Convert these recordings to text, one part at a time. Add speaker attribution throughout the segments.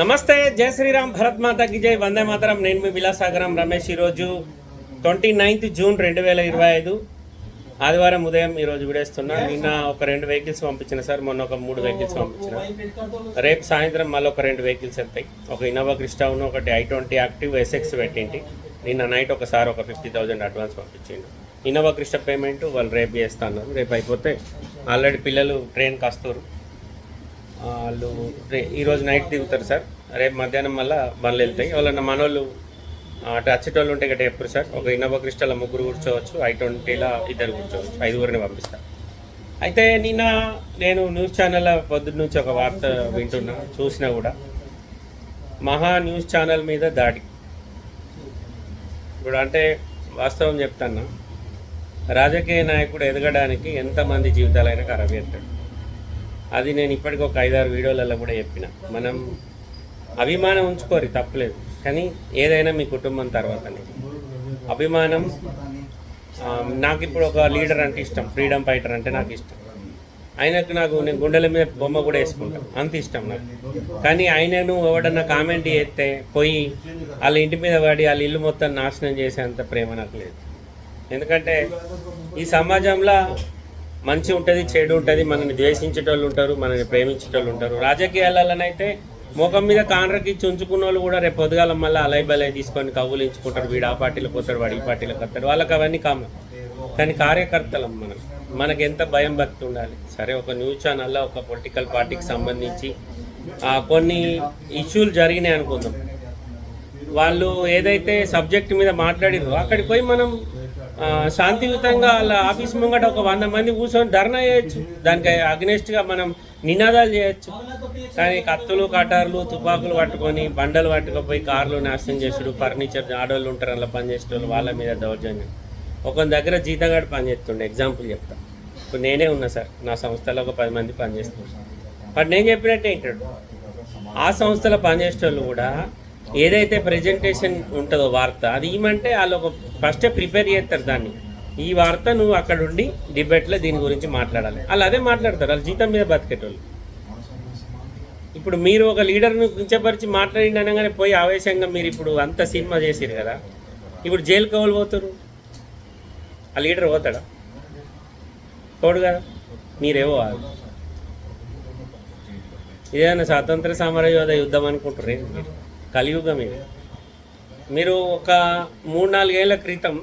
Speaker 1: నమస్తే జై శ్రీరామ్ భరత్ మాతాకి జై వందే మాతరం. నేను మీ విలాసాగరం రమేష్ ఈరోజు ట్వంటీ నైన్త్ జూన్ రెండు వేల ఇరవై ఐదు. ఆదివారం ఉదయం ఈరోజు విడేస్తున్నా. నిన్న ఒక రెండు వెహికల్స్ పంపించిన సార్ మొన్న ఒక మూడు వెహికల్స్ పంపించిన. రేపు సాయంత్రం మళ్ళీ ఒక రెండు వెహికల్స్ వెళ్తాయి ఒక ఇన్నోవా క్రిస్టాను ఒకటి ఐ ట్వంటీ యాక్టివ్ ఎస్ఎక్స్ పెట్టింటి. నిన్న నైట్ ఒకసారి ఒక ఫిఫ్టీ థౌజండ్ అడ్వాన్స్ పంపించిండు. ఇన్నోవా క్రిస్టా పేమెంట్ వాళ్ళు రేపు చేస్తాను రేపు అయిపోతే ఆల్రెడీ పిల్లలు ట్రైన్కి వస్తారు వాళ్ళు రే- ఈరోజు నైట్ దిగుతారు సార్. రేపు మధ్యాహ్నం మళ్ళీ బండ్లు వెళ్తాయి. వాళ్ళన్న మనోళ్ళు అటు వచ్చేటోళ్ళు ఉంటే గట్ట ఎప్పుడు సార్. ఒక ఇన్నోవా క్రిస్టల్ ముగ్గురు కూర్చోవచ్చు ఐ ట్వంటీలో ఇద్దరు కూర్చోవచ్చు ఐదుగురిని పంపిస్తాను అయితే నిన్న నేను న్యూస్ ఛానల్ పొద్దున్న నుంచి ఒక వార్త వింటున్నా చూసినా కూడా. మహా న్యూస్ ఛానల్ మీద దాడి. ఇప్పుడు అంటే వాస్తవం చెప్తాను రాజకీయ నాయకుడు ఎదగడానికి ఎంతమంది జీవితాలైనా ఖరాబ్ చేస్తాడు అది నేను ఇప్పటికి ఒక ఐదారు వీడియోలలో కూడా చెప్పిన. మనం అభిమానం ఉంచుకోరు తప్పలేదు. కానీ ఏదైనా మీ కుటుంబం తర్వాతనే. అభిమానం నాకు ఇప్పుడు ఒక లీడర్ అంటే ఇష్టం ఫ్రీడమ్ ఫైటర్ అంటే నాకు ఇష్టం. ఆయనకు నాకు నేను గుండెల మీద బొమ్మ కూడా వేసుకుంటాను అంత ఇష్టం నాకు. కానీ ఆయనను ఎవడన్నా కామెంట్ చేస్తే పోయి వాళ్ళ ఇంటి మీద పడి వాళ్ళ ఇల్లు మొత్తం నాశనం చేసేంత ప్రేమ నాకు లేదు. ఎందుకంటే ఈ సమాజంలో మంచి ఉంటుంది చెడు ఉంటుంది మనల్ని ద్వేషించేటోళ్ళు ఉంటారు మనల్ని ప్రేమించేటోళ్ళు ఉంటారు. రాజకీయాలలోనైతే ముఖం మీద కాండ్రకి చుంచుకున్న వాళ్ళు కూడా రేపు పొద్దుగాల మళ్ళీ అలై బలై తీసుకొని కవ్వులు ఎంచుకుంటారు వీడు ఆ పార్టీలకు పోతాడు వాడు ఈ పార్టీలకు వస్తాడు వాళ్ళకి అవన్నీ కామన్. కానీ కార్యకర్తలం మనం. మనకి ఎంత భయం భక్తి ఉండాలి. సరే ఒక న్యూస్ ఛానల్లో ఒక పొలిటికల్ పార్టీకి సంబంధించి ఆ, కొన్ని ఇష్యూలు జరిగినాయి అనుకుందాం. వాళ్ళు ఏదైతే సబ్జెక్ట్ మీద మాట్లాడిరో అక్కడికి పోయి మనం శాంతియుతంగా వాళ్ళ ఆఫీస్ ముంగట ఒక వంద మంది కూర్చొని ధర్నా చేయొచ్చు. దానికి అగ్నెస్ట్గా మనం నినాదాలు చేయొచ్చు. కానీ కత్తులు కటార్లు తుపాకులు పట్టుకొని బండలు పట్టుకపోయి కార్లు నాశనం చేసుడు ఫర్నిచర్ ఆడవాళ్ళు ఉంటారు అలా పనిచేసేటోళ్ళు వాళ్ళ మీద దౌర్జన్యం. ఒక దగ్గర జీతగాడు పనిచేస్తుండే ఎగ్జాంపుల్ చెప్తా. ఇప్పుడు నేనే ఉన్నా సార్. నా సంస్థలో ఒక పది మంది పనిచేస్తున్నాను బట్ నేను చెప్పినట్టే ఏంటాడు ఆ సంస్థలో పనిచేసేటోళ్ళు కూడా ఏదైతే ప్రజెంటేషన్ ఉంటుందో వార్త అది ఏమంటే వాళ్ళు ఒక ఫస్టే ప్రిపేర్ చేస్తారు దాన్ని. ఈ వార్త నువ్వు అక్కడ ఉండి డిబేట్లో దీని గురించి మాట్లాడాలి. వాళ్ళు అదే మాట్లాడతారు వాళ్ళు జీతం మీద బతికేటోళ్ళు. ఇప్పుడు మీరు ఒక లీడర్ను కించపరిచి మాట్లాడిండి అనగానే పోయి ఆవేశంగా మీరు ఇప్పుడు అంత సినిమా చేసిరు కదా ఇప్పుడు జైలు కవులు పోతారు? ఆ లీడర్ పోతాడా? పోడు కదా మీరేవో వాళ్ళు. ఏదైనా స్వాతంత్ర సమరయోధ యుద్ధం అనుకుంటారు కలియుగం ఇది. మీరు ఒక మూడు నాలుగేళ్ళ క్రితం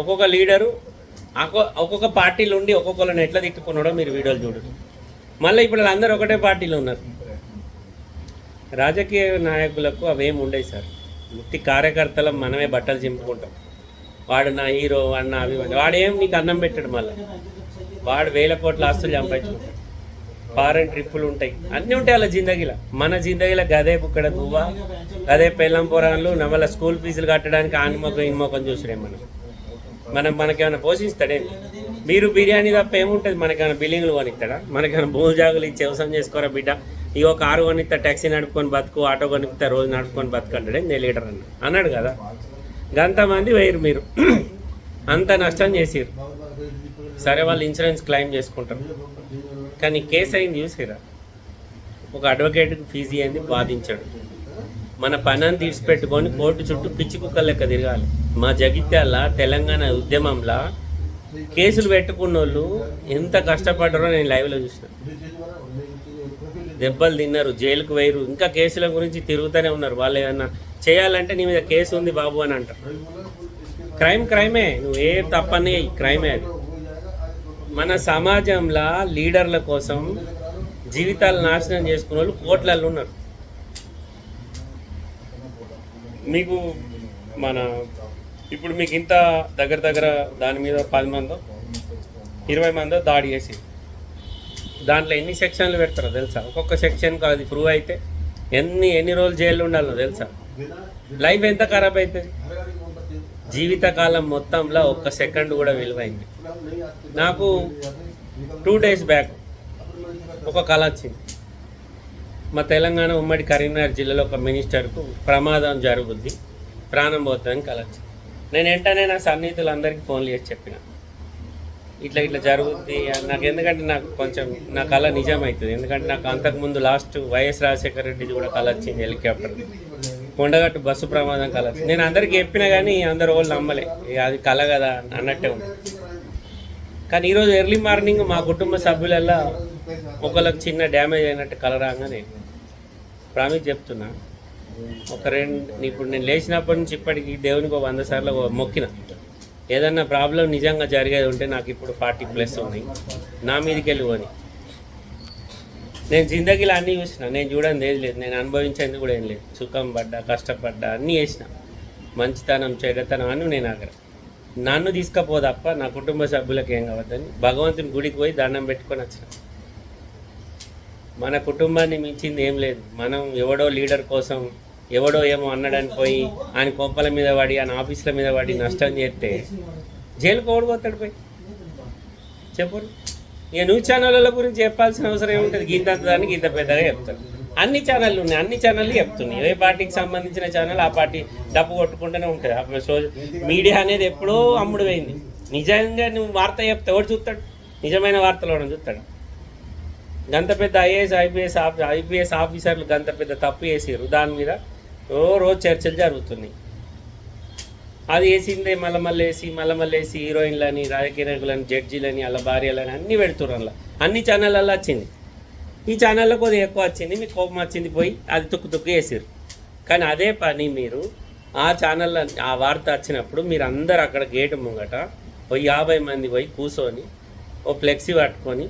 Speaker 1: ఒక్కొక్క లీడరు ఒక్కొక్క పార్టీలు ఉండి ఒక్కొక్కరిని ఎట్లా తిట్టుకున్నాడో మీరు వీడియోలు చూడరు మళ్ళీ ఇప్పుడు అందరూ ఒకటే పార్టీలో ఉన్నారు. రాజకీయ నాయకులకు అవేం ఉండవు సార్? ముట్టి కార్యకర్తల మనమే బట్టలు చింపుకుంటాం. వాడు నా హీరో వాడు నా అభిమాని వాడు ఏం నీకు అన్నం పెట్టాడు మళ్ళీ. వాడు వేల కోట్ల ఆస్తులు సంపాదించుకుంటాడు. ఫారెన్ ట్రిప్పులు ఉంటాయి. అన్నీ ఉంటాయి అలా జిందగీలో. మన జిందగీలో గదే బుక్కడ దువ్వ గదే పెళ్ళం పొరాన్లు నవల స్కూల్ ఫీజులు కట్టడానికి ఆని మొక్క ఇన్ చూసుడే మనం. మనం మనకేమైనా పోషిస్తాడేమి మీరు బిర్యానీ తప్ప ఏముంటుంది? మనకేమైనా బిల్డింగ్లు కొనిస్తాడా? మనకేమైనా భూమి జాగులు ఇచ్చి వ్యవసాయం చేసుకోరా బిడ్డ? ఈ ఒక కారు కొనిస్తా ట్యాక్సీ నడుపుకొని బతుకు ఆటో కొనిస్తా రోజు నడుపుకొని బతుకంటాడే నేను లీడర్ అన్న. అన్నాడు కదా. గంతమంది వేయరు మీరు. అంత నష్టం చేసిరు సరే వాళ్ళు ఇన్సూరెన్స్ క్లెయిమ్ చేసుకుంటారు. కానీ కేసు అయింది చూసిరా ఒక అడ్వకేట్కి ఫీజు అయింది బాధించాడు మన పనాన్ని తీసిపెట్టుకొని కోర్టు చుట్టూ పిచ్చి కుక్క లెక్క తిరగాలి. మా జగిత్యాల తెలంగాణ ఉద్యమంలో కేసులు పెట్టుకున్న వాళ్ళు ఎంత కష్టపడ్డారో నేను లైవ్లో చూసిన. దెబ్బలు తిన్నారు జైలుకు వేయరు ఇంకా కేసుల గురించి తిరుగుతూనే ఉన్నారు. వాళ్ళు ఏమన్నా చేయాలంటే నీ మీద కేసు ఉంది బాబు అని అంటారు. క్రైమ్ క్రైమే. నువ్వు ఏ తప్పని క్రైమే అది. మన సమాజంలో లీడర్ల కోసం జీవితాలు నాశనం చేసుకున్న వాళ్ళు కోట్లలో ఉన్నారు. మీకు మన ఇప్పుడు మీకు ఇంత దగ్గర దగ్గర దాని మీద పది మందో ఇరవై మందో దాడి చేసి దాంట్లో ఎన్ని సెక్షన్లు పెడతారో తెలుసా? ఒక్కొక్క సెక్షన్కి అది ప్రూవ్ అయితే ఎన్ని ఎన్ని రోజులు జైల్లో ఉండాలో తెలుసా? లైఫ్ ఎంత ఖరాబ్ అవుతుంది జీవితకాలం మొత్తంలో ఒక్క సెకండ్ కూడా విలువైంది. నాకు టూ డేస్ బ్యాక్ ఒక కళ వచ్చింది. మా తెలంగాణ ఉమ్మడి కరీంనగర్ జిల్లాలో ఒక మినిస్టర్కు ప్రమాదం జరుగుద్ది ప్రాణం పోతుందని కళ వచ్చింది. నేను వెంటనే నా సన్నిహితులందరికీ ఫోన్లు చేసి చెప్పిన. ఇట్లా ఇట్లా జరుగుద్ది అని. నాకు ఎందుకంటే నాకు కొంచెం నా కళ నిజమవుతుంది ఎందుకంటే నాకు అంతకుముందు లాస్ట్ వైఎస్ రాజశేఖర రెడ్డిది కూడా కళ వచ్చింది హెలికాప్టర్ కొండగట్టు బస్సు ప్రమాదం కల నేను అందరికీ చెప్పినా కానీ అందరు వాళ్ళు నమ్మలే. అది కల కదా అన్నట్టే ఉంది. కానీ ఈరోజు ఎర్లీ మార్నింగ్ మా కుటుంబ సభ్యులల్లో ఒకళ్ళకి చిన్న డ్యామేజ్ అయినట్టు కళ రాగానే ప్రామిస్ చెప్తున్నా. ఒక రెండు ఇప్పుడు నేను లేచినప్పటి నుంచి ఇప్పటికి దేవునికి ఒక వంద సార్లు మొక్కిన. ఏదన్నా ప్రాబ్లం నిజంగా జరిగేది ఉంటే నాకు ఇప్పుడు ఫార్టీ ప్లస్ ఉన్నాయి. నా మీదకి వెళ్ళి పోని. నేను జిందగీలో అన్నీ చూసిన. నేను చూడని ఏది లేదు. నేను అనుభవించేది కూడా ఏం లేదు. సుఖం పడ్డా కష్టపడ్డా అన్నీ చేసిన. మంచితనం చెడతనం అని నేను అక్కడ నన్ను తీసుకపో తప్ప నా కుటుంబ సభ్యులకు ఏం కావద్దని భగవంతుని గుడికి పోయి దండం పెట్టుకొని వచ్చిన. మన కుటుంబాన్ని మించింది ఏం లేదు. మనం ఎవడో లీడర్ కోసం ఎవడో ఏమో అన్నడానికి పోయి ఆయన కొంపల మీద పడి ఆయన ఆఫీసుల మీద పడి నష్టం చేస్తే జైలుకు ఓడిపోతాడు పోయి? చెప్పు. ఇక న్యూస్ ఛానళ్ళ గురించి చెప్పాల్సిన అవసరం ఏముంటుంది? గింత దానికి ఇంత పెద్దగా చెప్తారు. అన్ని ఛానళ్ళు ఉన్నాయి అన్ని ఛానళ్ళు చెప్తున్నాయి. ఏ పార్టీకి సంబంధించిన ఛానల్ ఆ పార్టీ డబ్బు కొట్టుకుంటూనే ఉంటుంది. సో మీడియా అనేది ఎప్పుడో అమ్ముడు పోయింది. నిజంగా నువ్వు వార్త చెప్తే ఎవడు చూస్తాడు? నిజమైన వార్తలు ఎవడు చూస్తాడు. గంత పెద్ద ఐఏఎస్ ఐపీఎస్ ఐపీఎస్ ఆఫీసర్లు గంత పెద్ద తప్పు చేసారు దాని మీద ఓ రోజు చర్చలు జరుగుతున్నాయి. అది వేసిందే మళ్ళీ మళ్ళీ వేసి మళ్ళీ మళ్ళీ వేసి హీరోయిన్లని రాజకీయ నాయకులని జడ్జీలని అలా భార్యలని అన్నీ పెడుతున్నారు అందులో. అన్ని ఛానళ్ళల్లో వచ్చింది. ఈ ఛానల్లో కొద్దిగా ఎక్కువ వచ్చింది మీకు కోపం వచ్చింది పోయి అది తుక్కు తుక్కు వేసారు కానీ అదే పని మీరు ఆ ఛానల్లో ఆ వార్త వచ్చినప్పుడు మీరు అందరు అక్కడ గేటు ముంగట ఓ యాభై మంది పోయి కూర్చొని ఓ ఫ్లెక్సీ పట్టుకొని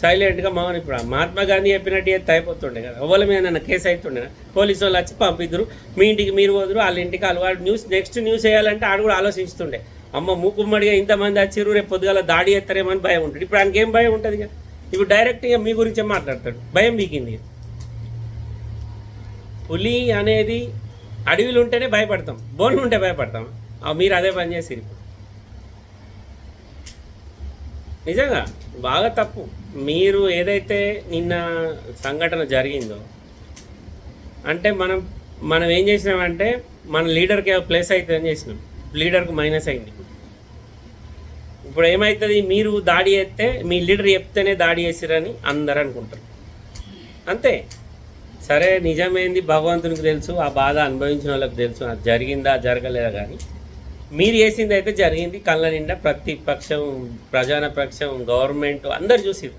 Speaker 1: సైలెంట్గా మౌన ఇప్పుడు మహాత్మా గాంధీ చెప్పినట్టు అయితే అయిపోతుండే కదా. ఎవరి మీద నన్ను కేసు అవుతుండే పోలీసు వాళ్ళు వచ్చి పంపిద్దరు. మీ ఇంటికి మీరు పోదురు వాళ్ళ ఇంటికి వాళ్ళు న్యూస్ నెక్స్ట్ న్యూస్ వేయాలంటే ఆడు కూడా ఆలోచిస్తుండే. అమ్మ మూకుమ్మడిగా ఇంతమంది వచ్చిర్రు రేపు పొద్దుగాల దాడి చేస్తారేమని భయం ఉంటుంది. ఇప్పుడు ఆయనకి ఏం భయం ఉంటుంది కదా ఇప్పుడు డైరెక్ట్గా మీ గురించే మాట్లాడతాడు? భయం మీకింది పులి అనేది అడవిలు ఉంటేనే భయపడతాం. బోన్లు ఉంటే భయపడతాం. ఆ మీరు అదే పని చేసి ఇప్పుడు నిజంగా బాగా తప్పు. మీరు ఏదైతే నిన్న సంఘటన జరిగిందో అంటే మనం మనం ఏం చేసినామంటే మన లీడర్కి ప్లస్ అయితే ఏం చేసినాం. లీడర్కి మైనస్ అయింది. ఇప్పుడు ఏమవుతుంది మీరు దాడి చేస్తే మీ లీడర్ చెప్తేనే దాడి చేసిరని అందరు అనుకుంటారు. అంతే. సరే నిజమేంది? భగవంతునికి తెలుసు. ఆ బాధ అనుభవించిన వాళ్ళకి తెలుసు. అది జరిగిందా? జరగలేదా? కానీ మీరు చేసింది అయితే జరిగింది. కళ్ళ నిండా ప్రతిపక్షం ప్రజాన పక్షం గవర్నమెంట్ అందరు చూసిరు.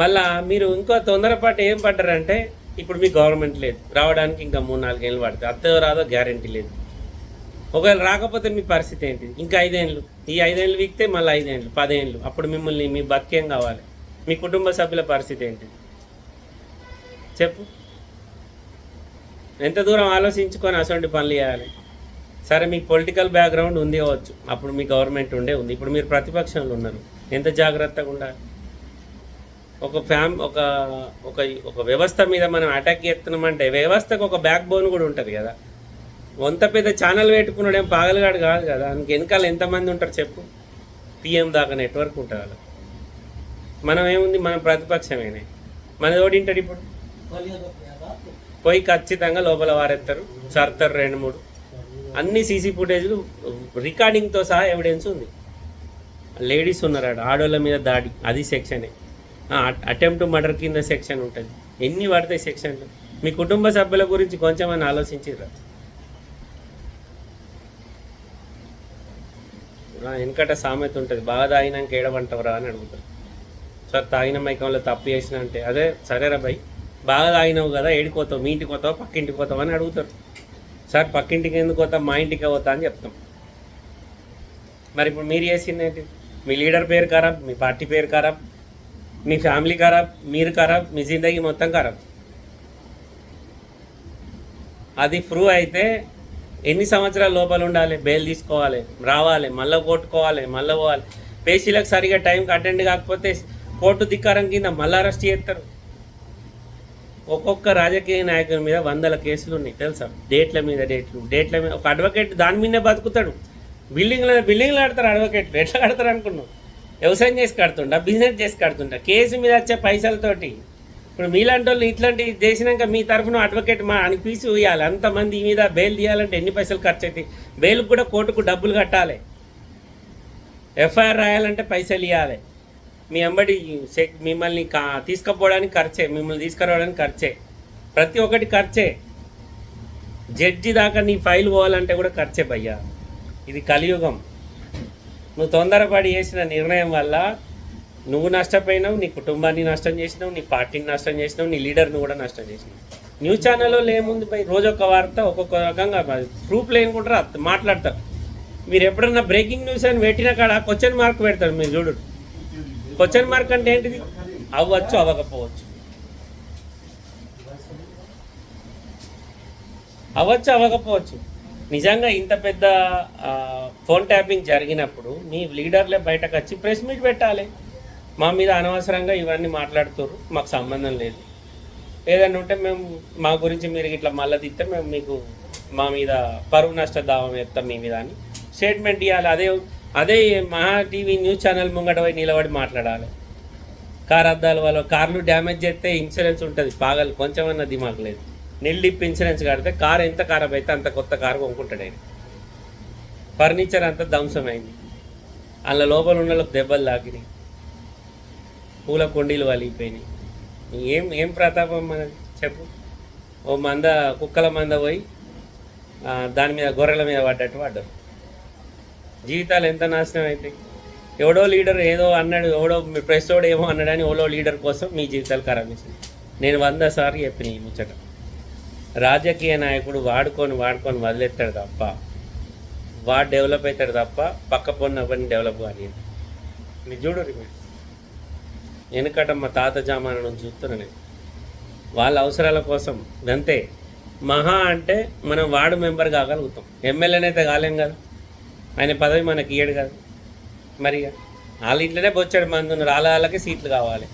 Speaker 1: మళ్ళా మీరు ఇంకో తొందరపాటు ఏం పడ్డారంటే ఇప్పుడు మీ గవర్నమెంట్ లేదు. రావడానికి ఇంకా మూడు నాలుగేళ్ళు పడుతుంది. అత్తో రాదో గ్యారంటీ లేదు. ఒకవేళ రాకపోతే మీ పరిస్థితి ఏంటి? ఇంకా ఐదేళ్ళు ఈ ఐదేళ్ళు వీక్తే మళ్ళీ ఐదేళ్ళు పదేళ్ళు అప్పుడు మిమ్మల్ని మీ బక్యం కావాలి? మీ కుటుంబ సభ్యుల పరిస్థితి ఏంటి? చెప్పు. ఎంత దూరం ఆలోచించుకొని అటువంటి పనులు చేయాలి? సరే మీకు పొలిటికల్ బ్యాక్గ్రౌండ్ ఉంది కావచ్చు. అప్పుడు మీ గవర్నమెంట్ ఉండే ఉంది. ఇప్పుడు మీరు ప్రతిపక్షంలో ఉన్నారు. ఎంత జాగ్రత్తగా ఉండాలి? ఒక ఫ్యామ్ ఒక ఒక ఒక వ్యవస్థ మీద మనం అటాక్ చేస్తున్నామంటే వ్యవస్థకు ఒక బ్యాక్ బోన్ కూడా ఉంటుంది కదా. వంత పెద్ద ఛానల్ పెట్టుకున్నాడు ఏం పాగలగాడు కాదు కదా. అందుకు వెనకాల ఎంతమంది ఉంటారు చెప్పు? పిఎం దాకా నెట్వర్క్ ఉంటుంది వాళ్ళకి. మనం ఏముంది? మనం ప్రతిపక్షమేనే. మన ఓడింటాడు ఇప్పుడు? పోయి ఖచ్చితంగా లోపల వారెత్తారు. సర్తారు రెండు మూడు. అన్ని సీసీ ఫుటేజ్లు రికార్డింగ్తో సహా ఎవిడెన్స్ ఉంది. లేడీస్ ఉన్నారాడు ఆడోళ్ళ మీద దాడి అది సెక్షనే అటెంప్ట్ మర్డర్ కింద సెక్షన్ ఉంటుంది. ఎన్ని పడతాయి సెక్షన్లు మీ కుటుంబ సభ్యుల గురించి కొంచెం అని ఆలోచించిర్రా వెనకట సామెత ఉంటుంది బాగా తాగినాక ఏడవంటవరా అని అడుగుతారు. సార్ తాగిన మైకంలో తప్పు చేసిన అంటే అదే సరేరా భయ్ బాగా తాగినావు కదా ఏడిపోతావు మీ ఇంటికి పోతావు పక్కింటికి పోతావు అని అడుగుతారు. సార్ పక్కింటికి ఎందుకు పోతాం? మా ఇంటికి పోతా అని చెప్తాం. మరి ఇప్పుడు మీరు చేసింది ఏంటి? మీ లీడర్ పేరు ఖరాబ్ మీ పార్టీ పేరు ఖరాబ్ మీ ఫ్యామిలీ ఖరాబ్ మీరు ఖరాబ్ మీ జిందగీ మొత్తం ఖరాబ్. అది ప్రూవ్ అయితే ఎన్ని సంవత్సరాల లోపల ఉండాలి? బెయిల్ తీసుకోవాలి రావాలి మళ్ళీ కొట్టుకోవాలి మళ్ళీ పోవాలి. పేషీలకు సరిగా టైంకి అటెండ్ కాకపోతే కోర్టు ధిక్కారం కింద మళ్ళీ అరెస్ట్ చేస్తారు. ఒక్కొక్క రాజకీయ నాయకుల మీద వందల కేసులు ఉన్నాయి తెలుసా? డేట్ల మీద డేట్లు డేట్ల మీద. ఒక అడ్వకేట్ దాని మీదే బతుకుతాడు. బిల్డింగ్లో బిల్డింగ్లు ఆడతారు అడ్వకేట్లు ఎట్లా కడతారు అనుకున్నావు? వ్యవసాయం చేసి కడుతుండా? బిజినెస్ చేసి కడుతుండా? కేసు మీద వచ్చే పైసలతోటి. ఇప్పుడు మీలాంటి వాళ్ళు ఇట్లాంటివి చేసినాక మీ తరఫున అడ్వకేట్ మా అని ఫీజు ఇవ్వాలి అంతమంది ఈ మీద బెయిల్ తీయాలంటే ఎన్ని పైసలు ఖర్చు అవుతాయి బెయిల్కి కూడా కోర్టుకు డబ్బులు కట్టాలి. ఎఫ్ఐఆర్ రాయాలంటే పైసలు ఇవ్వాలి మీ అంబడి సెక్ మిమ్మల్ని కా తీసుకుపోవడానికి ఖర్చే మిమ్మల్ని తీసుకురావడానికి ఖర్చే. ప్రతి ఒక్కటి ఖర్చే. జడ్జి దాకా నీ ఫైల్ పోవాలంటే కూడా ఖర్చే భయ్యా. ఇది కలియుగం. నువ్వు తొందరపడి చేసిన నిర్ణయం వల్ల నువ్వు నష్టపోయినావు నీ కుటుంబాన్ని నష్టం చేసినావు నీ పార్టీని నష్టం చేసినావు నీ లీడర్ని కూడా నష్టం చేసినావు. న్యూస్ ఛానల్లో ఏముంది పోయి రోజు ఒక వార్త ఒక్కొక్క రకంగా ప్రూఫ్ లేనుకుంటారు మాట్లాడతారు. మీరు ఎప్పుడన్నా బ్రేకింగ్ న్యూస్ అని పెట్టిన కాడ క్వశ్చన్ మార్క్ పెడతారు మీరు చూడు. క్వశ్చన్ మార్క్ అంటే ఏంటిది? అవ్వచ్చు అవ్వకపోవచ్చు. అవ్వచ్చు అవ్వకపోవచ్చు. నిజంగా ఇంత పెద్ద ఫోన్ ట్యాపింగ్ జరిగినప్పుడు మీ లీడర్లే బయటకు వచ్చి ప్రెస్ మీట్ పెట్టాలి. మా మీద అనవసరంగా ఇవన్నీ మాట్లాడుతారు మాకు సంబంధం లేదు. ఏదైనా ఉంటే మేము మా గురించి మీరు ఇట్లా మళ్ళీ తిస్తే మేము మీకు మా మీద పరువు నష్ట దావం ఎత్తాం మీ మీద అని స్టేట్మెంట్ ఇవ్వాలి అదే అదే మహా టీవీ న్యూస్ ఛానల్ ముంగట పోయి నిలబడి మాట్లాడాలి. కార్ అద్దాలు వాళ్ళ కార్లు డ్యామేజ్ చేస్తే ఇన్సూరెన్స్ ఉంటుంది. పాగలు కొంచెమన్నా దిమాగ్ లేదు. నిల్డిప్ ఇన్సూరెన్స్ కడితే కార్ ఎంత ఖరాబ్ అయితే అంత కొత్త కారు కొనుక్కుంటాడు ఆయన. ఫర్నిచర్ అంతా ధ్వంసమైంది. అందులో లోపల ఉన్న దెబ్బలు తాకినాయి. పూల కొండీలు వలిగిపోయినాయి. ఏం ఏం ప్రతాపం మనది? చెప్పు. ఓ మంద కుక్కల మంద పోయి దాని మీద గొర్రెల మీద పడ్డట్టు పడ్డారు. జీవితాలు ఎంత నాశనం అవుతాయి ఎవడో లీడర్ ఏదో అన్నాడు ఎవడో మీ ప్రెస్ వాడు ఏమో అన్నాడని ఎవడో లీడర్ కోసం మీ జీవితాలు ఖరాబ్ చేసింది నేను వంద సార్లు చెప్పిన ఈ ముచ్చట. రాజకీయ నాయకుడు వాడుకొని వాడుకొని వదిలేస్తాడు తప్ప వాడు డెవలప్ అవుతాడు తప్ప పక్క పొన్న ఎవరిని డెవలప్ కానీ మీరు చూడు మీరు. వెనుకట మా తాత జామాన నుంచి చూస్తున్నాను నేను. వాళ్ళ అవసరాల కోసం అంతే మహా అంటే మనం వార్డు మెంబర్ కాగలుగుతాం. ఎమ్మెల్యేనైతే కాలేం కదా? ఆయన పదవి మనకి ఇయ్యడు కదా. మరి ఇక వాళ్ళ ఇంట్లోనే బొచ్చాడు మంది ఉన్నారు వాళ్ళ వాళ్ళకి సీట్లు కావాలి.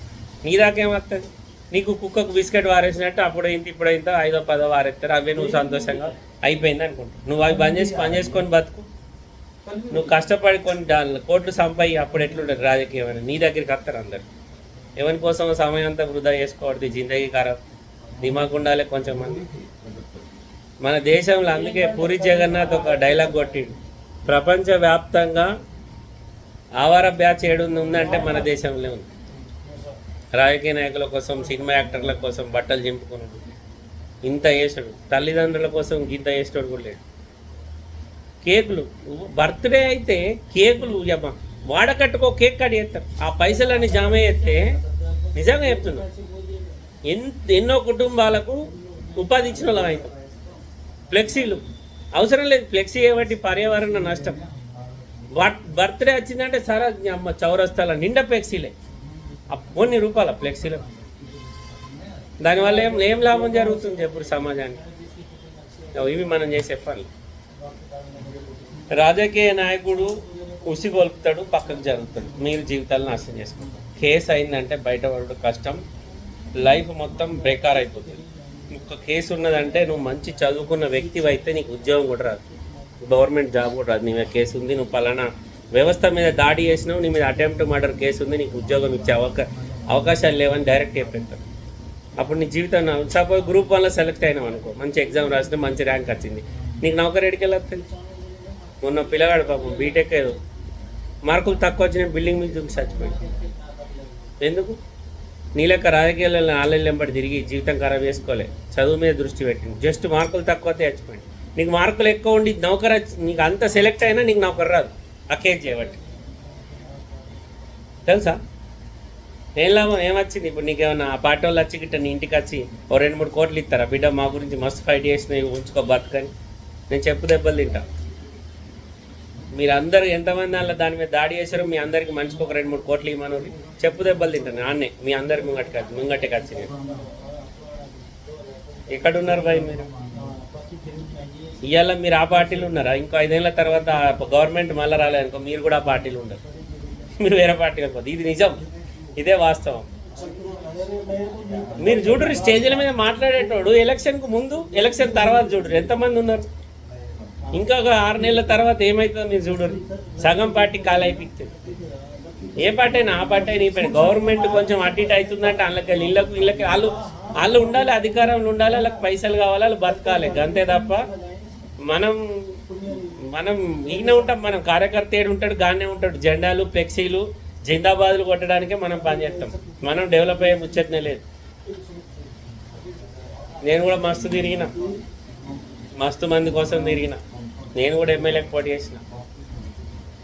Speaker 1: నీ దాకేమవుతుంది నీకు కుక్కకు బిస్కెట్ వారేసినట్టు అప్పుడు ఇంత ఇప్పుడు ఇంత ఐదో పదో వారేస్తారు అవే నువ్వు సంతోషంగా అయిపోయింది అనుకుంటా. నువ్వు అవి బంద్ చేసి పని చేసుకొని బతుకు. నువ్వు కష్టపడి కొన్ని దానిలో కోట్లు సంపాయి అప్పుడు ఎట్లుంటుంది రాజకీయం అని నీ దగ్గరికి వస్తారు అందరు. ఎవరి కోసం సమయం అంతా వృధా చేసుకోవద్దు. జిందగీ ఖరాబ్. దిమాకు ఉండాలి కొంచెం. మంది మన దేశంలో అందుకే పూరి జగన్నాథ్ ఒక డైలాగ్ కొట్టిండు. ప్రపంచవ్యాప్తంగా ఆవార బ్యాచ్ ఏడుంది ఉందంటే మన దేశంలో ఉంది. రాజకీయ నాయకుల కోసం సినిమా యాక్టర్ల కోసం బట్టలు చింపుకున్నాడు. ఇంత వేసాడు తల్లిదండ్రుల కోసం ఇంత వేసేవాడు కూడా లేడు. కేకులు బర్త్డే అయితే కేకులు జమ. వాడకట్టుకో కేక్ కట్ చేస్తారు. ఆ పైసలన్నీ జమ చేస్తే నిజంగా చెప్తున్నా. ఎన్ ఎన్నో కుటుంబాలకు ఉపాధి ఇచ్చిన వాళ్ళం అవుతాం ఫ్లెక్సీలు అవసరం లేదు ఫ్లెక్సీ కాబట్టి పర్యావరణ నష్టం. వాట్ బర్త్డే వచ్చిందంటే సరే అమ్మ చౌరస్తాల నిండా ఫ్లెక్సీలే. కొన్ని రూపాయల ఫ్లెక్సీలో. దానివల్ల ఏం ఏం లాభం జరుగుతుంది ఎప్పుడు సమాజానికి? ఇవి మనం చేసే పనులు. రాజకీయ నాయకుడు ఉసిగొల్పుతాడు పక్కకు జరుగుతాడు. మీరు జీవితాలను నాశనం చేసుకుంటారు. కేసు అయిందంటే బయటపడడం కష్టం. లైఫ్ మొత్తం బేకార్ అయిపోతుంది ఒక కేసు ఉన్నదంటే నువ్వు మంచి చదువుకున్న వ్యక్తివి అయితే నీకు ఉద్యోగం కూడా రాదు. గవర్నమెంట్ జాబ్ కూడా రాదు. నీ మీద కేసు ఉంది నువ్వు పలానా వ్యవస్థ మీద దాడి చేసినావు నీ మీద అటెంప్ట్ మర్డర్ కేసు ఉంది నీకు ఉద్యోగం ఇచ్చే అవకా అవకాశాలు లేవని డైరెక్ట్ చెప్పేస్తారు. అప్పుడు నీ జీవితం సపోజ్ గ్రూప్ వన్లో సెలెక్ట్ అయినావు అనుకో మంచి ఎగ్జామ్ రాసిన మంచి ర్యాంక్ వచ్చింది. నీకు నౌకరీ ఎడికి వెళ్ళొస్తుంది మొన్న పిల్లగాడు పాపం బీటెక్ ఏదో మార్కులు తక్కువ వచ్చిన బిల్డింగ్ మీద చూపి చచ్చిపోయింది. ఎందుకు? నీ లెక్క రాజకీయాలలో ఆన్లైన్ తిరిగి జీవితం ఖరాబ్ చేసుకోలే. చదువు మీద దృష్టి పెట్టింది జస్ట్ మార్కులు తక్కువ వస్తే చచ్చిపోయింది నీకు మార్కులు ఎక్కువ ఉండి నౌకర్ నీకు అంత సెలెక్ట్ అయినా నీకు నౌకరు రాదు. ఆ కేసు చేయబట్టి తెలుసా? ఏం లాభం? ఏమొచ్చింది ఇప్పుడు నీకేమన్నా ఆ పార్టీ వాళ్ళు వచ్చి గిట్ట నీ ఇంటికి వచ్చి ఓ రెండు మూడు కోట్లు ఇస్తారా? బిడ్డ మా గురించి మస్తు ఫైట్ చేసినవి ఉంచుకో బతకని. నేను చెప్పు దెబ్బలు తింటాను మీరందరూ ఎంతమంది అలా దాని మీద దాడి చేశారో మీ అందరికి మనిషికి ఒక రెండు మూడు కోట్లు ఇవ్వను చెప్పు దెబ్బలు తింటాను నాన్నే. మీ అందరి ముంగటికి వచ్చి ముంగటికి నేను ఎక్కడున్నారు భయ్ మీరు? ఇవాళ మీరు ఆ పార్టీలు ఉన్నారా? ఇంకో ఐదేళ్ళ తర్వాత గవర్నమెంట్ మళ్ళీ రాలేదనుకో మీరు కూడా ఆ పార్టీలు ఉండరు. మీరు వేరే పార్టీ వెళ్ళిపోతుంది ఇది నిజం. ఇదే వాస్తవం. మీరు చూడరు స్టేజ్ల మీద మాట్లాడేటోడు ఎలక్షన్కు ముందు ఎలక్షన్ తర్వాత చూడరు. ఎంతమంది ఉన్నారు? ఇంకా ఒక ఆరు నెలల తర్వాత ఏమవుతుందో మీరు చూడరు. సగం పార్టీ కాలు అయిపోతుంది ఏ పార్టీ అయినా ఆ పార్టీ అయినా ఈ పార్టీ గవర్నమెంట్ కొంచెం అటు ఇటు అవుతుందంటే వాళ్ళకి ఇళ్ళకు ఇళ్ళకి వాళ్ళు వాళ్ళు ఉండాలి అధికారంలో ఉండాలి వాళ్ళకి పైసలు కావాలి వాళ్ళు బతకాలి. అంతే తప్ప మనం మనం ఈయన ఉంటాం మనం కార్యకర్త ఏడు ఉంటాడు గానే ఉంటాడు. జెండాలు ఫ్లెక్సీలు జిందాబాదులు కొట్టడానికే మనం పనిచేస్తాం మనం డెవలప్ అయ్యే ముచ్చట్నే లేదు. నేను కూడా మస్తు తిరిగిన. మస్తు మంది కోసం తిరిగిన. నేను కూడా ఎమ్మెల్యేకి పోటీ చేసిన.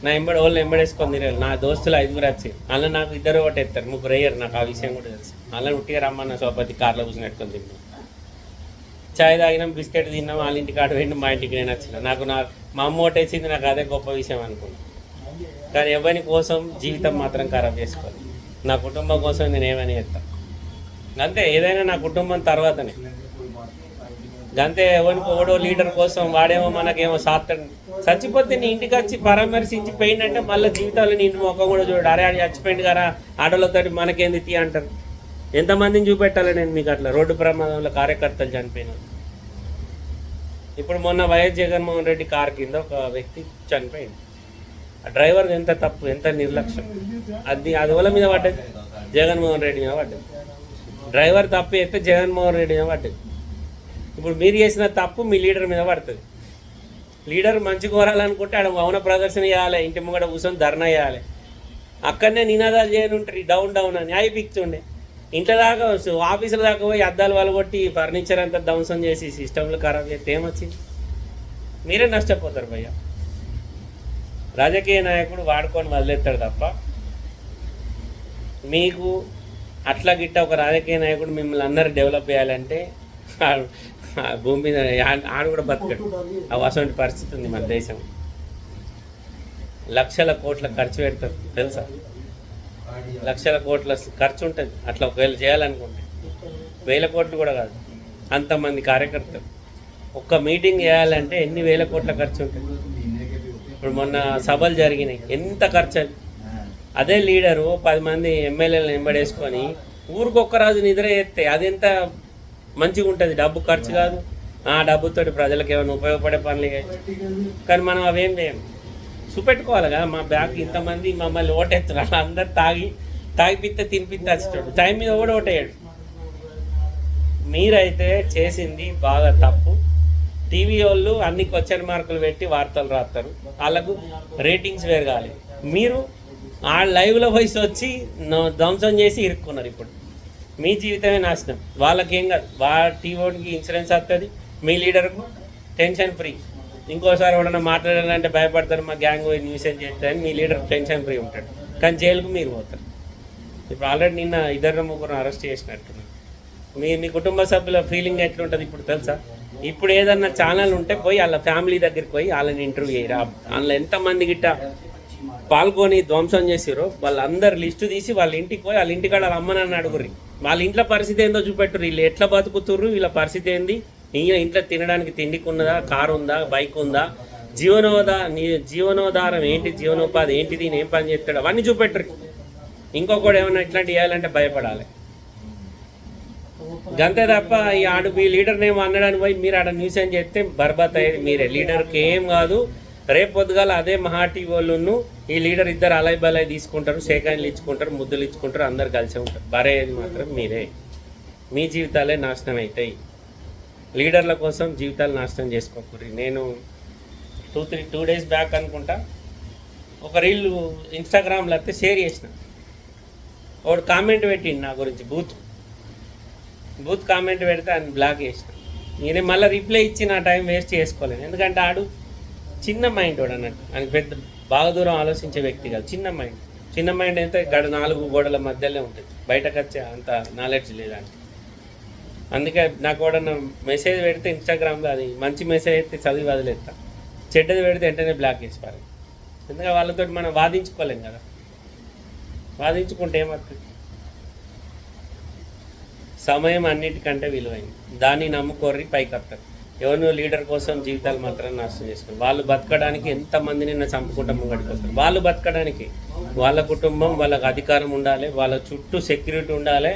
Speaker 1: నా ఎంబడి వాళ్ళు ఎంబడేసుకొని తిరగాలి నా దోస్తులు ఐదుగురు వచ్చి. అలా నాకు ఇద్దరు ఒకటి ఎత్తారు. ముగ్గురు అయ్యారు నాకు ఆ విషయం కూడా తెలుసు. అలా ఉట్టిగా రమ్మన్న సోపతి కార్లో కూర్చున్నట్టుకొని తిన్నాం చాయ్ తాగినాం బిస్కెట్ తిన్నాం వాళ్ళ ఇంటికి ఆడ వెళ్ళి మా ఇంటికి నేను వచ్చిన. నాకు నా మా అమ్మ ఓటేసింది నాకు అదే గొప్ప విషయం అనుకున్నా. కానీ ఎవరి కోసం జీవితం మాత్రం ఖరాబ్ చేసుకోవాలి. నా కుటుంబం కోసం నేను ఏమని చెప్తాను అంతే. ఏదైనా నా కుటుంబం తర్వాతనే. అంతే ఎవరికి ఓడో లీడర్ కోసం వాడేమో మనకేమో సాత్తడు చచ్చిపోతే నీ ఇంటికి వచ్చి పరామర్శించి పోయిందంటే మళ్ళీ జీవితాలు నేను ముఖం కూడా చూడు. అరే అని చచ్చిపోయింది కదా ఆటోలతో మనకేంది తీ అంటారు. ఎంతమందిని చూపెట్టాలి నేను మీకు అట్లా? రోడ్డు ప్రమాదంలో కార్యకర్తలు చనిపోయినారు. ఇప్పుడు మొన్న వైఎస్ జగన్మోహన్ రెడ్డి కార్ కింద ఒక వ్యక్తి చనిపోయింది. ఆ డ్రైవర్ ఎంత తప్పు ఎంత నిర్లక్ష్యం. అది అది మీద పడ్డది? జగన్మోహన్ రెడ్డి మీద పడ్డది. డ్రైవర్ తప్పు అయితే జగన్మోహన్ రెడ్డి మీద పడ్డది. ఇప్పుడు మీరు చేసిన తప్పు మీ లీడర్ మీద పడుతుంది. లీడర్ మంచి కోరాలనుకుంటే ఆడ మౌన ప్రదర్శన చేయాలి ఇంటి ముంగడ కూర్చొని ధర్నా చేయాలి. అక్కడనే నినాదాలు చేయని ఉంటారు డౌన్ డౌన్ అని. అవి పిక్తుండే. ఇంట్లో దాకా ఆఫీసుల దాకా పోయి అద్దాలు వలగొట్టి ఫర్నిచర్ అంతా ధ్వంసం చేసి సిస్టంలు ఖరాబ్ చేస్తే ఏమొచ్చింది? మీరే నష్టపోతారు భయ్య. రాజకీయ నాయకుడు వాడుకొని వదిలేస్తాడు తప్ప మీకు అట్లా గిట్ట ఒక రాజకీయ నాయకుడు మిమ్మల్ని అందరు డెవలప్ చేయాలంటే భూమి మీద ఆడ ఆడు కూడా బతకడు. అవి అటువంటి పరిస్థితి ఉంది మన దేశం. లక్షల కోట్ల ఖర్చు పెడతారు తెలుసా? లక్షల కోట్ల ఖర్చు ఉంటుంది. అట్లా ఒకవేళ చేయాలనుకుంటే. వేల కోట్లు కూడా కాదు. అంతమంది కార్యకర్తలు. ఒక్క మీటింగ్ చేయాలంటే ఎన్ని వేల కోట్ల ఖర్చు ఉంటుంది? ఇప్పుడు మొన్న సభలు జరిగినాయి. ఎంత ఖర్చు అదే? లీడరు పది మంది ఎమ్మెల్యేలను వెంబడేసుకొని ఊరికొక్క రాజు నిద్ర చేస్తే అది ఎంత మంచిగా ఉంటుంది. డబ్బు ఖర్చు కాదు. ఆ డబ్బుతోటి ప్రజలకు ఏమైనా ఉపయోగపడే పనులు కానీ మనం అవేం చేయము చూపెట్టుకోవాలి కదా. మా బ్యాగ్ ఇంతమంది మమ్మల్ని ఓటేస్తున్నారు అందరు తాగి తాగిపిస్తే తినిపిస్తే వచ్చేటోడు టైం మీద కూడా ఓటేయడు. మీరైతే చేసింది బాగా తప్పు. టీవీ వాళ్ళు అన్ని క్వశ్చన్ మార్కులు పెట్టి వార్తలు రాస్తారు వాళ్ళకు రేటింగ్స్ వేరు మీరు ఆ లైవ్లో వయసు వచ్చి ధ్వంసం చేసి ఇరుక్కున్నారు ఇప్పుడు. మీ జీవితమే నాశనం. వాళ్ళకేం కాదు. వా టీవోడికి ఇన్సూరెన్స్ వస్తుంది మీ లీడర్కు టెన్షన్ ఫ్రీ. ఇంకోసారి ఎవడన్నా మాట్లాడాలంటే భయపడతారు మా గ్యాంగ్ పోయి న్యూసెన్స్ చేస్తారని మీ లీడర్ టెన్షన్ ఫ్రీ ఉంటాడు. కానీ జైలుకు మీరు పోతారు. ఇప్పుడు ఆల్రెడీ నిన్న ఇద్దరు ముగ్గురు అరెస్ట్ చేసినట్టున్నారు మీ మీ కుటుంబ సభ్యుల ఫీలింగ్ ఎట్లుంటుంది ఇప్పుడు తెలుసా? ఇప్పుడు ఏదన్నా ఛానల్ ఉంటే పోయి వాళ్ళ ఫ్యామిలీ దగ్గరికి పోయి వాళ్ళని ఇంటర్వ్యూ చేయరా? వాళ్ళ ఎంతమంది గిట్ట పాల్గొని ధ్వంసం చేసిరో వాళ్ళందరు లిస్టు తీసి వాళ్ళ ఇంటికి పోయి వాళ్ళ ఇంటికాడ వాళ్ళ అమ్మనని అడుగురి వాళ్ళ ఇంట్లో పరిస్థితి ఏందో చూపెట్టరు వీళ్ళు ఎట్లా బతుకుతుర్రు? వీళ్ళ పరిస్థితి ఏంది? ఈయన ఇంట్లో తినడానికి తిండికి ఉన్నదా? కారు ఉందా? బైక్ ఉందా? జీవనోదా నీ జీవనోధారం ఏంటి? జీవనోపాధి ఏంటిది ఈయన ఏం పని చేస్తాడు? అవన్నీ చూపెట్టరు ఇంకొకడు ఏమైనా ఇట్లాంటి చేయాలంటే భయపడాలి. గంతే తప్ప ఈ ఆడు మీ లీడర్ని ఏమో అన్నడానికి పోయి మీరు ఆడ న్యూస్ ఏం చేస్తే బర్బాత్ అయ్యేది మీరే. లీడర్కి ఏం కాదు. రేపు పొద్దుగాల అదే మహా టీవీ వాళ్ళును ఈ లీడర్ ఇద్దరు అలై బలై తీసుకుంటారు సేకాయలు ఇచ్చుకుంటారు ముద్దులు ఇచ్చుకుంటారు అందరు కలిసి ఉంటారు. బరేది మాత్రం మీరే. మీ జీవితాలే నాశనం అవుతాయి లీడర్ల కోసం జీవితాలు నాశనం చేసుకోకూరి. నేను two three two days back అనుకుంటా ఒక రీల్ ఇన్స్టాగ్రామ్లో అయితే షేర్ చేసిన. ఒకడు కామెంట్ పెట్టిండు నా గురించి బూత్. బూత్ కామెంట్ పెడితే ఆయన బ్లాక్ చేసిన. నేనే మళ్ళీ రిప్లై ఇచ్చి నా టైం వేస్ట్ చేసుకోలేను. ఎందుకంటే ఆడు చిన్న మైండ్ వాడు అన్నట్టు. ఆయన పెద్ద బాగా దూరం ఆలోచించే వ్యక్తి కాదు. చిన్న మైండ్ చిన్న మైండ్ అయితే గడ నాలుగు గోడల మధ్యలో ఉంటుంది. బయటకు వచ్చే అంత నాలెడ్జ్ లేదండి అందుకే నాకు కూడా మెసేజ్ పెడితే ఇన్స్టాగ్రామ్లో అది మంచి మెసేజ్ అయితే చదివి వదిలేస్తా. చెడ్డది పెడితే వెంటనే బ్లాక్ చేసి పారు ఎందుకంటే వాళ్ళతో మనం వాదించుకోలేం కదా. వాదించుకుంటే ఏమవుతుంది? సమయం అన్నిటికంటే విలువైంది. దాన్ని నమ్ముకోర్రి పైకి వస్తారు. ఎవరినో లీడర్ కోసం జీవితాలు మాత్రం నాశనం చేసుకుని వాళ్ళు బతకడానికి ఎంతమంది చంపు కుటుంబం ముంగడిపోతారు వాళ్ళు బతకడానికి వాళ్ళ కుటుంబం వాళ్ళకి అధికారం ఉండాలి వాళ్ళ చుట్టూ సెక్యూరిటీ ఉండాలి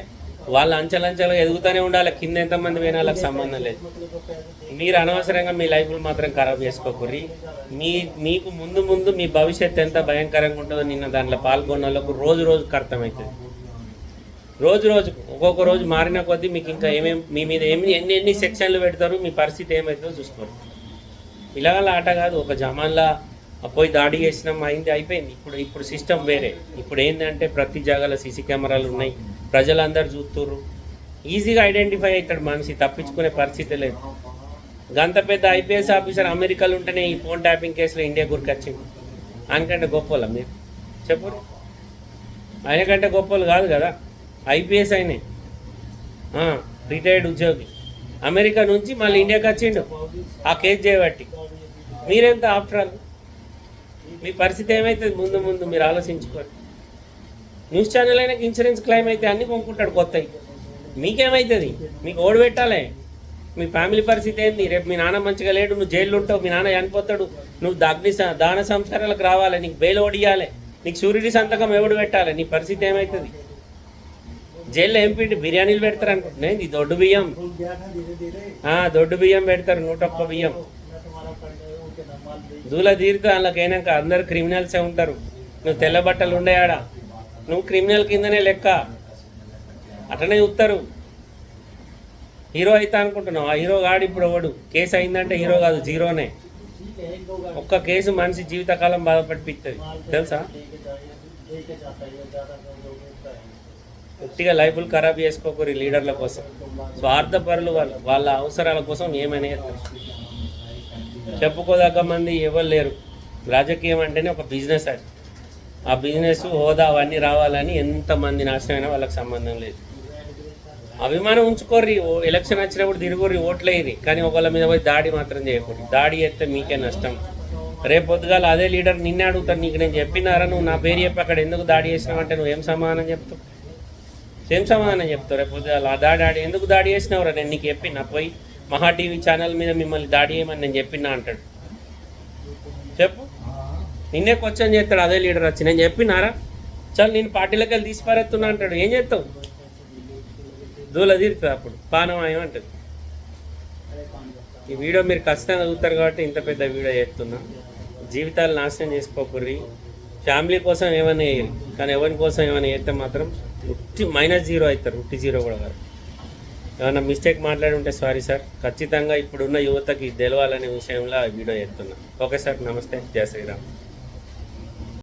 Speaker 1: వాళ్ళ అంచెలంచెలు ఎదుగుతూనే ఉండాలి. కింద ఎంతమంది పోయినా వాళ్ళకి సంబంధం లేదు. మీరు అనవసరంగా మీ లైఫ్లు మాత్రం ఖరాబ్ చేసుకోకూరి మీ మీకు ముందు ముందు మీ భవిష్యత్తు ఎంత భయంకరంగా ఉంటుందో నిన్న దాంట్లో పాల్గొన్న వాళ్ళకు రోజు రోజుకు అర్థమవుతుంది. రోజు రోజు ఒక్కొక్క రోజు మారిన కొద్దీ మీకు ఇంకా ఏమేమి మీ మీద ఏమి ఎన్ని ఎన్ని సెక్షన్లు పెడతారు మీ పరిస్థితి ఏమవుతుందో చూసుకోండి. ఇలాగల ఆట కాదు ఒక జమాన్లా పోయి దాడి చేసినాం అయింది అయిపోయింది. ఇప్పుడు ఇప్పుడు సిస్టమ్ వేరే. ఇప్పుడు ఏంటంటే ప్రతి జాగాలో సీసీ కెమెరాలు ఉన్నాయి ప్రజలందరూ చూస్తుర్రు. ఈజీగా ఐడెంటిఫై అవుతాడు మనిషి తప్పించుకునే పరిస్థితి లేదు. గంత పెద్ద ఐపీఎస్ ఆఫీసర్ అమెరికాలో ఉంటేనే ఈ ఫోన్ ట్యాపింగ్ కేసులో ఇండియా గురికొచ్చింది ఆయనకంటే గొప్పలా మీరు చెప్పరు ఆయనకంటే గొప్పలు కాదు కదా. ఐపీఎస్ అయినాయి. రిటైర్డ్ ఉద్యోగి. అమెరికా నుంచి మళ్ళీ ఇండియాకి వచ్చిండు. ఆ కేసు చేయబట్టి మీరెంత ఆఫ్టర్ ఆల్? మీ పరిస్థితి ఏమవుతుంది ముందు ముందు మీరు ఆలోచించుకోండి. న్యూస్ ఛానల్ అయినా ఇన్సూరెన్స్ క్లెయిమ్ అయితే అన్ని కొనుక్కుంటాడు కొత్తవి. మీకేమవుతుంది మీకు ఓడి పెట్టాలి. మీ ఫ్యామిలీ పరిస్థితి ఏంది? రేపు మీ నాన్న మంచిగా లేడు నువ్వు జైల్లో ఉంటావు మీ నాన్న చనిపోతాడు నువ్వు అగ్ని స- దాన సంస్కారాలకు రావాలి నీకు బెయిల్ ఓడియాలి నీకు సూర్యుడి సంతకం ఎవడు పెట్టాలి నీ పరిస్థితి ఏమవుతుంది జైల్లో ఏం పిండి? బిర్యానీలు పెడతారు అనుకుంటున్నాయి ఇది దొడ్డు బియ్యం. దొడ్డు బియ్యం పెడతారు నూట ఒక్క బియ్యం. దూల తీరితే వాళ్ళకైనాక అందరు క్రిమినల్సే ఉంటారు. నువ్వు తెల్ల బట్టలు ఉండేయాడ నువ్వు క్రిమినల్ కిందనే లెక్క. అట్లనే చూస్తారు. హీరో అయితే అనుకుంటున్నావు? ఆ హీరో గాడు ఇప్పుడు ఎవడు? కేసు అయిందంటే హీరో కాదు జీరోనే. ఒక్క కేసు మనిషి జీవితకాలం బాధపడిపిస్తుంది తెలుసా? ఉట్టిగా లైఫ్లు ఖరాబ్ చేసుకోకూరి లీడర్ల కోసం. స్వార్థపరులు వాళ్ళు వాళ్ళ అవసరాల కోసం ఏమైనా చెప్పుకోదాక చెప్పుకోదగ్గ మంది ఎవరు లేరు. రాజకీయం అంటేనే ఒక బిజినెస్ అది. ఆ బిజినెస్ హోదా అవన్నీ రావాలని ఎంతమంది నాశనమైనా వాళ్ళకి సంబంధం లేదు. అభిమానం ఉంచుకోర్రి ఓ ఎలక్షన్ వచ్చినప్పుడు తిరుగుర్రి ఓట్లేయరి కానీ ఒకళ్ళ మీద పోయి దాడి మాత్రం చేయకూడదు. దాడి చేస్తే మీకే నష్టం. రేపు పొద్దుగాల అదే లీడర్ నిన్నే అడుగుతాను నీకు నేను చెప్పినారా? నువ్వు నా పేరు చెప్పి అక్కడ ఎందుకు దాడి చేసినావంటే నువ్వు ఏం సమాధానం చెప్తావు? సేమ్ సమాధానం చెప్తావు రేపు పొద్దుగాల ఆ దాడి ఆడి ఎందుకు దాడి చేసినావురా? నేను నీకు చెప్పినా పోయి మహా టీవీ ఛానల్ మీద మిమ్మల్ని దాడి చేయమని నేను చెప్పినా అంటాడు. చెప్పు. నిన్నే క్వశ్చన్ చేస్తాడు అదే లీడర్ వచ్చి. నేను చెప్పినారా? చల్ నేను పార్టీలోకి వెళ్ళి తీసి పారేస్తున్నా అంటాడు. ఏం చేస్తావు? దూల తీరుతుంది అప్పుడు. పానమాయం అంటుంది. ఈ వీడియో మీరు ఖచ్చితంగా చూస్తారు కాబట్టి ఇంత పెద్ద వీడియో చేస్తున్నా. జీవితాలు నాశనం చేసుకోకూర్రి. ఫ్యామిలీ కోసం ఏమైనా వేయరు కానీ ఎవరి కోసం ఏమైనా చేస్తే మాత్రం ఉట్టి మైనస్ జీరో అవుతారు ఉట్టి జీరో కూడా కాదు. ఏమైనా మిస్టేక్ మాట్లాడి ఉంటే సారీ సార్ ఖచ్చితంగా ఇప్పుడున్న యువతకి తెలవాలనే విషయంలో వీడియో చేస్తున్నా. ఓకే సార్ నమస్తే. జయ శ్రీరామ్.